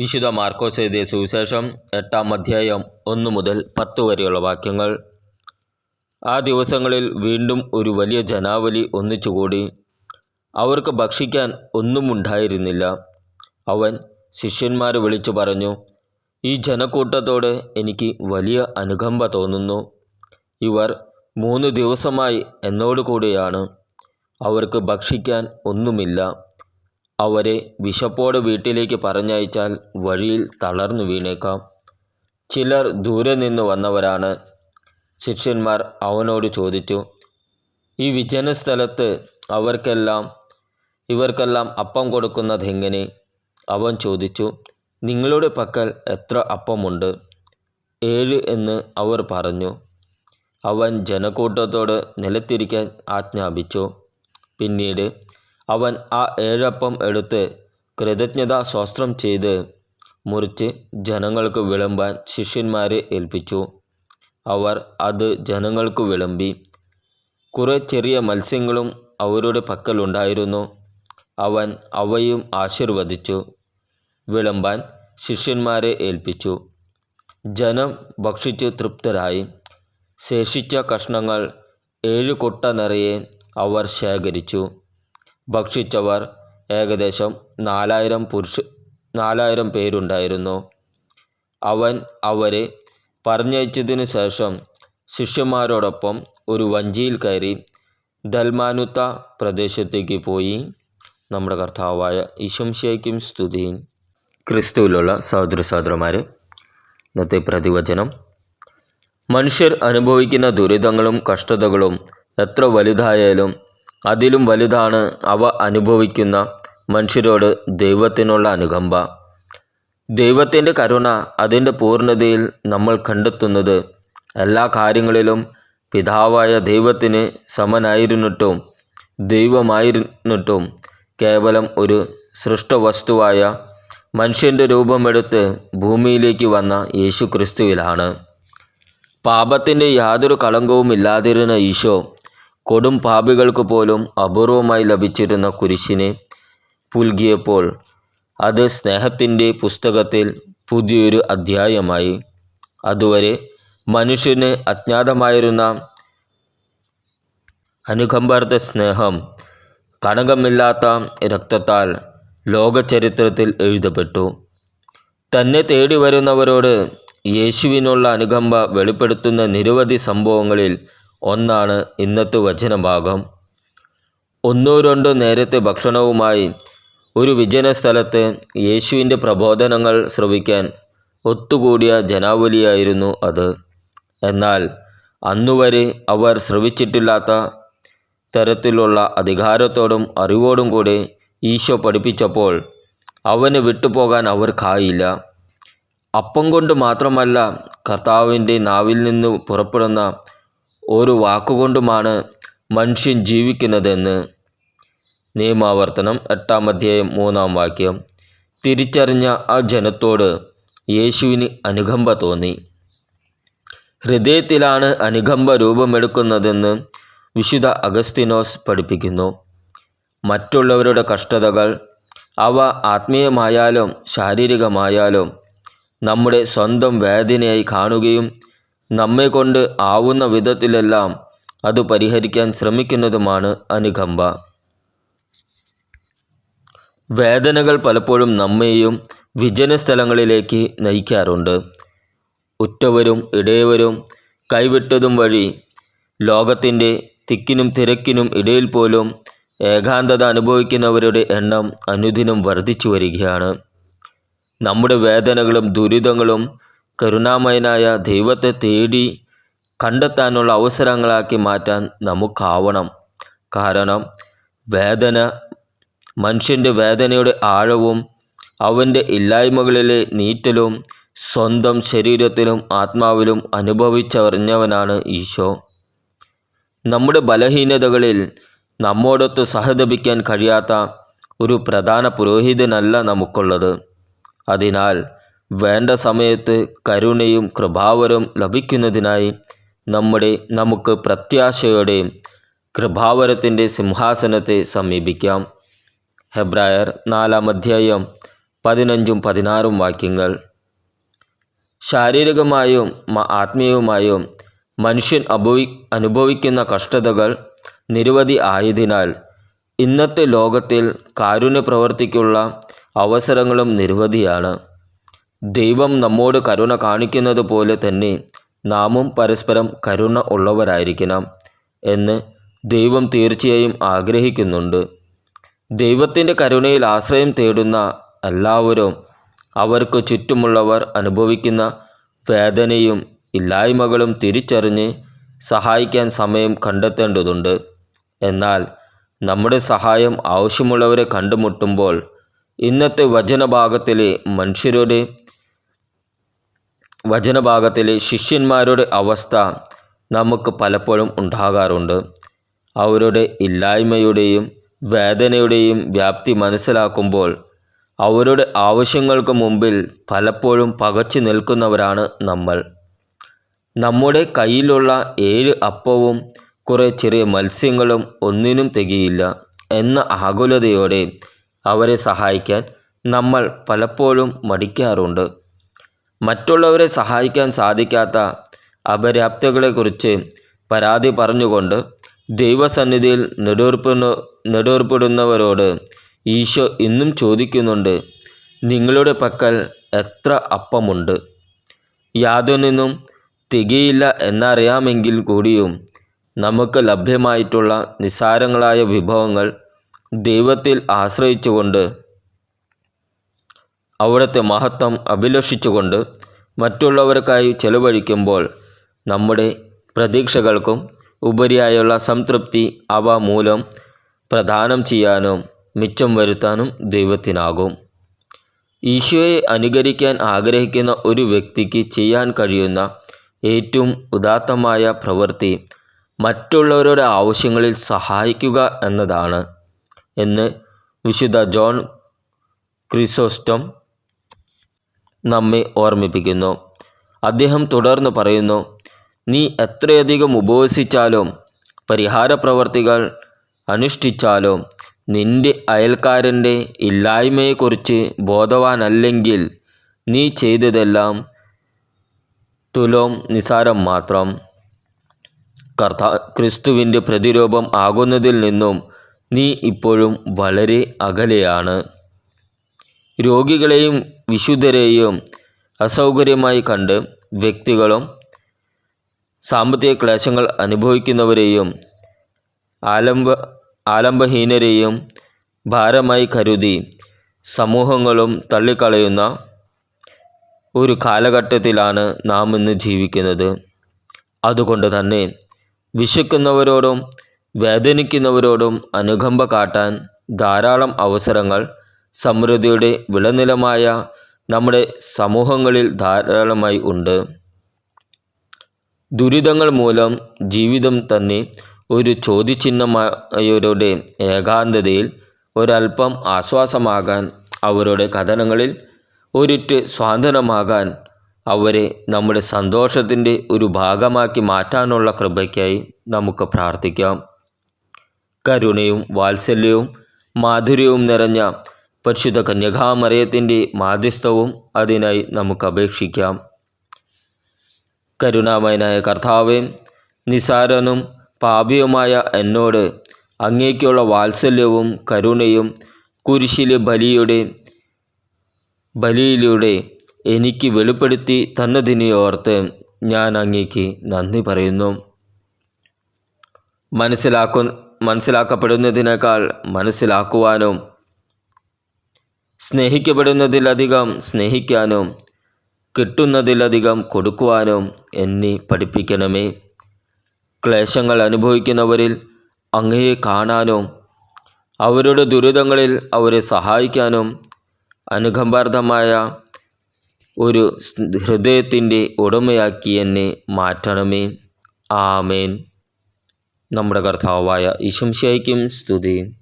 വിശുദ്ധ മാർക്കോസ് എഴുതിയ സുവിശേഷം എട്ടാം അധ്യായം ഒന്ന് മുതൽ പത്ത് വരെയുള്ള വാക്യങ്ങൾ. ആ ദിവസങ്ങളിൽ വീണ്ടും ഒരു വലിയ ജനാവലി ഒന്നിച്ചുകൂടി. അവർക്ക് ഭക്ഷിക്കാൻ ഒന്നും ഉണ്ടായിരുന്നില്ല. അവൻ ശിഷ്യന്മാരെ വിളിച്ചു പറഞ്ഞു ഈ ജനക്കൂട്ടത്തോട് എനിക്ക് വലിയ അനുകമ്പ തോന്നുന്നു. ഇവർ മൂന്ന് ദിവസമായി എന്നോട് കൂടിയാണ് അവർക്ക് ഭക്ഷിക്കാൻ ഒന്നുമില്ല. അവരെ വിശപ്പോടെ വീട്ടിലേക്ക് പറഞ്ഞയച്ചാൽ വഴിയിൽ തളർന്നു വീണേക്കാം. ചിലർ ദൂരെ നിന്ന് വന്നവരാണ്. ശിഷ്യന്മാർ അവനോട് ചോദിച്ചു ഈ വിജന സ്ഥലത്ത് അവർക്കെല്ലാം ഇവർക്കെല്ലാം അപ്പം കൊടുക്കുന്നതെങ്ങനെ അവൻ ചോദിച്ചു നിങ്ങളുടെ പക്കൽ എത്ര അപ്പമുണ്ട്? ഏഴ് എന്ന് അവർ പറഞ്ഞു. അവൻ ജനക്കൂട്ടത്തോട് നിലത്തിരിക്കാൻ ആജ്ഞാപിച്ചു. പിന്നീട് അവൻ ആ ഏഴപ്പം എടുത്ത് കൃതജ്ഞതാ സ്വസ്ത്രം ചെയ്ത് മുറിച്ച് ജനങ്ങൾക്ക് വിളമ്പാൻ ശിഷ്യന്മാരെ ഏൽപ്പിച്ചു. അവർ അത് ജനങ്ങൾക്ക് വിളമ്പി. കുറെ ചെറിയ മത്സ്യങ്ങളും അവരുടെ പക്കലുണ്ടായിരുന്നു. അവൻ അവയും ആശീർവദിച്ചു. വിളമ്പാൻ ശിഷ്യന്മാരെ ഏൽപ്പിച്ചു. ജനം ഭക്ഷിച്ച് തൃപ്തരായി. ശേഷിച്ച കഷ്ണങ്ങൾ ഏഴ് കൊട്ട നിറയെ അവർ ശേഖരിച്ചു. ഭക്ഷിച്ചവർ ഏകദേശം നാലായിരം പുരുഷ നാലായിരം പേരുണ്ടായിരുന്നു. അവൻ അവരെ പറഞ്ഞയച്ചതിനു ശേഷം ശിഷ്യന്മാരോടൊപ്പം ഒരു വഞ്ചിയിൽ കയറി ദൽമാനുത്ത പ്രദേശത്തേക്ക് പോയി. നമ്മുടെ കർത്താവായ ഈശംശയ്ക്കും സ്തുതിയും. ക്രിസ്തുവിലുള്ള സഹോദര സഹോദരന്മാരെ ഇന്നത്തെ പ്രതിവചനം. മനുഷ്യർ അനുഭവിക്കുന്ന ദുരിതങ്ങളും കഷ്ടതകളും എത്ര വലുതായാലും അതിലും വലുതാണ് അവ അനുഭവിക്കുന്ന മനുഷ്യരോട് ദൈവത്തിനുള്ള അനുകമ്പ. ദൈവത്തിന്റെ കരുണ അതിന്റെ പൂർണതയിൽ നമ്മൾ കണ്ടെത്തുന്നത് എല്ലാ കാര്യങ്ങളിലും പിതാവായ ദൈവത്തിന് സമനായിരുന്നിട്ടും ദൈവമായിരുന്നിട്ടും കേവലം ഒരു സൃഷ്ടവസ്തുവായ മനുഷ്യന്റെ രൂപമെടുത്ത് ഭൂമിയിലേക്ക് വന്ന യേശു ക്രിസ്തുവിലാണ് പാപത്തിന്റെ യാതൊരു കളങ്കവും ഇല്ലാതിരുന്ന ഈശോ കൊടും പാപികൾക്ക് പോലും അപൂർവമായി ലഭിച്ചിരുന്ന കുരിശിനെ പുൽകിയപ്പോൾ അത് സ്നേഹത്തിന്റെ പുസ്തകത്തിൽ പുതിയൊരു അധ്യായമായി. അതുവരെ മനുഷ്യന് അജ്ഞാതമായിരുന്ന അനുകമ്പാർത്ത സ്നേഹം കണകമില്ലാത്ത രക്തത്താൽ ലോകചരിത്രത്തിൽ എഴുതപ്പെട്ടു. തന്നെ തേടി വരുന്നവരോട് യേശുവിനുള്ള അനുകമ്പ വെളിപ്പെടുത്തുന്ന നിരവധി സംഭവങ്ങളിൽ ഒന്നാണ് ഇന്നത്തെ വചനഭാഗം. ഒന്നോ രണ്ടോ നേരത്തെ ഭക്ഷണവുമായി ഒരു വിജന സ്ഥലത്ത് യേശുവിന്റെ പ്രബോധനങ്ങൾ ശ്രവിക്കാൻ ഒത്തുകൂടിയ ജനാവലിയായിരുന്നു അത്. എന്നാൽ അന്നുവരെ അവർ ശ്രവിച്ചിട്ടില്ലാത്ത തരത്തിലുള്ള അധികാരത്തോടും അറിവോടും കൂടി ഈശോ പഠിപ്പിച്ചപ്പോൾ അവന് വിട്ടുപോകാൻ അവർക്കായില്ല. അപ്പം കൊണ്ട് മാത്രമല്ല കർത്താവിന്റെ നാവിൽ നിന്ന് പുറപ്പെടുന്ന ഒരു വാക്കുകൊണ്ടുമാണ് മനുഷ്യൻ ജീവിക്കുന്നതെന്ന് നിയമാവർത്തനം എട്ടാം അധ്യായം മൂന്നാം വാക്യം. തിരിച്ചറിഞ്ഞ ആ ജനത്തോട് യേശുവിന് അനുകമ്പ തോന്നി. ഹൃദയത്തിലാണ് അനുകമ്പ രൂപമെടുക്കുന്നതെന്ന് വിശുദ്ധ അഗസ്തിനോസ് പഠിപ്പിക്കുന്നു. മറ്റുള്ളവരുടെ കഷ്ടതകൾ അവ ആത്മീയമായാലും ശാരീരികമായാലും നമ്മുടെ സ്വന്തം വേദനയായി കാണുകയും നമ്മെ കൊണ്ട് ആവുന്ന വിധത്തിലെല്ലാം അത് പരിഹരിക്കാൻ ശ്രമിക്കുന്നതുമാണ് അനുകമ്പ. വേദനകൾ പലപ്പോഴും നമ്മെയും വിജന സ്ഥലങ്ങളിലേക്ക് നയിക്കാറുണ്ട്. ഉറ്റവരും ഇടയവരും കൈവിട്ടതും വഴി ലോകത്തിന്റെ തിക്കിനും തിരക്കിനും ഇടയിൽ പോലും ഏകാന്തത അനുഭവിക്കുന്നവരുടെ എണ്ണം അനുദിനം വർദ്ധിച്ചു വരികയാണ്. നമ്മുടെ വേദനകളും ദുരിതങ്ങളും കരുണാമയനായ ദൈവത്തെ തേടി കണ്ടെത്താനുള്ള അവസരങ്ങളാക്കി മാറ്റാൻ നമുക്കാവണം. കാരണം വേദന മനുഷ്യന്റെ വേദനയുടെ ആഴവും അവന്റെ ഇല്ലായ്മകളിലെ നീറ്റലും സ്വന്തം ശരീരത്തിലും ആത്മാവിലും അനുഭവിച്ചറിഞ്ഞവനാണ് ഈശോ. നമ്മുടെ ബലഹീനതകളിൽ നമ്മോടൊത്ത് സഹതപിക്കാൻ കഴിയാത്ത ഒരു പ്രധാന പുരോഹിതനല്ല നമുക്കുള്ളത്. അതിനാൽ വേണ്ട സമയത്ത് കരുണയും കൃപാവരം ലഭിക്കുന്നതിനായി നമ്മുടെ നമുക്ക് പ്രത്യാശയോടെ കൃപാവരത്തിന്റെ സിംഹാസനത്തെ സമീപിക്കാം. ഹെബ്രായർ നാലാം അധ്യായം പതിനഞ്ചും പതിനാറും വാക്യങ്ങൾ. ശാരീരികമായും ആത്മീയവുമായും മനുഷ്യൻ അഭവി അനുഭവിക്കുന്ന കഷ്ടതകൾ നിരവധി ആയതിനാൽ ഇന്നത്തെ ലോകത്തിൽ കാരുണ്യ പ്രവർത്തിക്കുള്ള അവസരങ്ങളും നിരവധിയാണ്. ദൈവം നമ്മോട് കരുണ കാണിക്കുന്നത് പോലെ തന്നെ നാമും പരസ്പരം കരുണ ഉള്ളവരായിരിക്കണം എന്ന് ദൈവം തീർച്ചയായും ആഗ്രഹിക്കുന്നുണ്ട്. ദൈവത്തിന്റെ കരുണയിൽ ആശ്രയം തേടുന്ന എല്ലാവരും അവർക്ക് ചുറ്റുമുള്ളവർ അനുഭവിക്കുന്ന വേദനയും ഇല്ലായ്മകളും തിരിച്ചറിഞ്ഞ് സഹായിക്കാൻ സമയം കണ്ടെത്തേണ്ടതുണ്ട്. എന്നാൽ നമ്മുടെ സഹായം ആവശ്യമുള്ളവരെ കണ്ടുമുട്ടുമ്പോൾ ഇന്നത്തെ വചനഭാഗത്തിലെ മനുഷ്യരുടെ വചനഭാഗത്തിലെ ശിഷ്യന്മാരുടെ അവസ്ഥ നമുക്ക് പലപ്പോഴും ഉണ്ടാകാറുണ്ട്. അവരുടെ ഇല്ലായ്മയുടെയും വേദനയുടെയും വ്യാപ്തി മനസ്സിലാക്കുമ്പോൾ അവരുടെ ആവശ്യങ്ങൾക്ക് മുമ്പിൽ പലപ്പോഴും പകച്ചു നിൽക്കുന്നവരാണ് നമ്മൾ. നമ്മുടെ കയ്യിലുള്ള ഏഴ് അപ്പവും കുറേ ചെറിയ മത്സ്യങ്ങളും ഒന്നിനും തികയില്ല എന്ന ആകുലതയോടെ അവരെ സഹായിക്കാൻ നമ്മൾ പലപ്പോഴും മടിക്കാറുണ്ട്. മറ്റുള്ളവരെ സഹായിക്കാൻ സാധിക്കാത്ത അപര്യാപ്തകളെക്കുറിച്ച് പരാതി പറഞ്ഞുകൊണ്ട് ദൈവസന്നിധിയിൽ നെടുവർപ്പിന് നെടുവർപ്പെടുന്നവരോട് ഈശോ ഇന്നും ചോദിക്കുന്നുണ്ട് നിങ്ങളുടെ പക്കൽ എത്ര അപ്പമുണ്ട്? യാതൊന്നിനും തികയില്ല എന്നറിയാമെങ്കിൽ കൂടിയും നമുക്ക് ലഭ്യമായിട്ടുള്ള നിസ്സാരങ്ങളായ വിഭവങ്ങൾ ദൈവത്തിൽ ആശ്രയിച്ചുകൊണ്ട് അവിടുത്തെ മഹത്വം അഭിലഷിച്ചുകൊണ്ട് മറ്റുള്ളവർക്കായി ചെലവഴിക്കുമ്പോൾ നമ്മുടെ പ്രതീക്ഷകൾക്കും ഉപരിയായുള്ള സംതൃപ്തി അവ മൂലം പ്രദാനം ചെയ്യാനും മിച്ചം വരുത്താനും ദൈവത്തിനാകും. ഈശോയെ അനുകരിക്കാൻ ആഗ്രഹിക്കുന്ന ഒരു വ്യക്തിക്ക് ചെയ്യാൻ കഴിയുന്ന ഏറ്റവും ഉദാത്തമായ പ്രവൃത്തി മറ്റുള്ളവരുടെ ആവശ്യങ്ങളിൽ സഹായിക്കുക എന്നതാണ് എന്ന് വിശുദ്ധ ജോൺ ക്രിസോസ്റ്റം നമ്മെ ഓർമ്മിപ്പിക്കുന്നു. അദ്ദേഹം തുടർന്ന് പറയുന്നു നീ എത്രയധികം ഉപവസിച്ചാലും പരിഹാര പ്രവർത്തികൾ അനുഷ്ഠിച്ചാലും നിന്റെ അയൽക്കാരന്റെ ഇല്ലായ്മയെക്കുറിച്ച് ബോധവാനല്ലെങ്കിൽ നീ ചെയ്തതെല്ലാം തുലോം നിസാരം മാത്രം. കർത്ത ക്രിസ്തുവിന്റെ പ്രതിരൂപം ആകുന്നതിൽ നിന്നും നീ ഇപ്പോഴും വളരെ അകലെയാണ്. രോഗികളെയും വിശുദ്ധരെയും അസൗകര്യമായി കണ്ട് വ്യക്തികളും സാമ്പത്തിക ക്ലേശങ്ങൾ അനുഭവിക്കുന്നവരെയും ആലംബ ആലംബഹീനരെയും ഭാരമായി കരുതി സമൂഹങ്ങളും തള്ളിക്കളയുന്ന ഒരു കാലഘട്ടത്തിലാണ് നാം ഇന്ന് ജീവിക്കുന്നത്. അതുകൊണ്ട് തന്നെ വിശക്കുന്നവരോടും വേദനിക്കുന്നവരോടും അനുകമ്പ കാട്ടാൻ ധാരാളം അവസരങ്ങൾ സമൃദ്ധിയുടെ വിളനിലമായ നമ്മുടെ സമൂഹങ്ങളിൽ ധാരാളമായി ഉണ്ട്. ദുരിതങ്ങൾ മൂലം ജീവിതം തന്നെ ഒരു ചോദ്യചിഹ്നമായവരുടെ ഏകാന്തതയിൽ ഒരല്പം ആശ്വാസമാകാൻ അവരുടെ കഥനങ്ങളിൽ ഒരിറ്റ് സ്വാതന്ത്ര്യമാകാൻ അവരെ നമ്മുടെ സന്തോഷത്തിന്റെ ഒരു ഭാഗമാക്കി മാറ്റാനുള്ള കൃപയ്ക്കായി നമുക്ക് പ്രാർത്ഥിക്കാം. കരുണയും വാത്സല്യവും മാധുര്യവും നിറഞ്ഞ പരിശുദ്ധ കന്യകാമറയത്തിന്റെ മാധ്യസ്ഥവും അതിനായി നമുക്ക് അപേക്ഷിക്കാം കരുണാമയനായ കർത്താവെ നിസാരനും പാപിയുമായ എന്നോട് അങ്ങേക്കുള്ള വാത്സല്യവും കരുണയും കുരിശിലെ ബലിയുടെ ബലിയിലൂടെ എനിക്ക് വെളിപ്പെടുത്തി തന്നതിനെ ഓർത്ത് ഞാൻ അങ്ങേക്ക് നന്ദി പറയുന്നു. മനസ്സിലാക്കു മനസ്സിലാക്കപ്പെടുന്നതിനേക്കാൾ മനസ്സിലാക്കുവാനും സ്നേഹിക്കപ്പെടുന്നതിലധികം സ്നേഹിക്കാനും കിട്ടുന്നതിലധികം കൊടുക്കുവാനും എന്നെ പഠിപ്പിക്കണമേ. ക്ലേശങ്ങൾ അനുഭവിക്കുന്നവരിൽ അങ്ങയെ കാണാനും അവരുടെ ദുരിതങ്ങളിൽ അവരെ സഹായിക്കാനും അനുകമ്പാർത്ഥമായ ഒരു ഹൃദയത്തിന്റെ ഉടമയാക്കി എന്നെ മാറ്റണമേ. ആമേൻ. നമ്മുടെ കർത്താവായ ഈശംശയ്ക്കും സ്തുതി.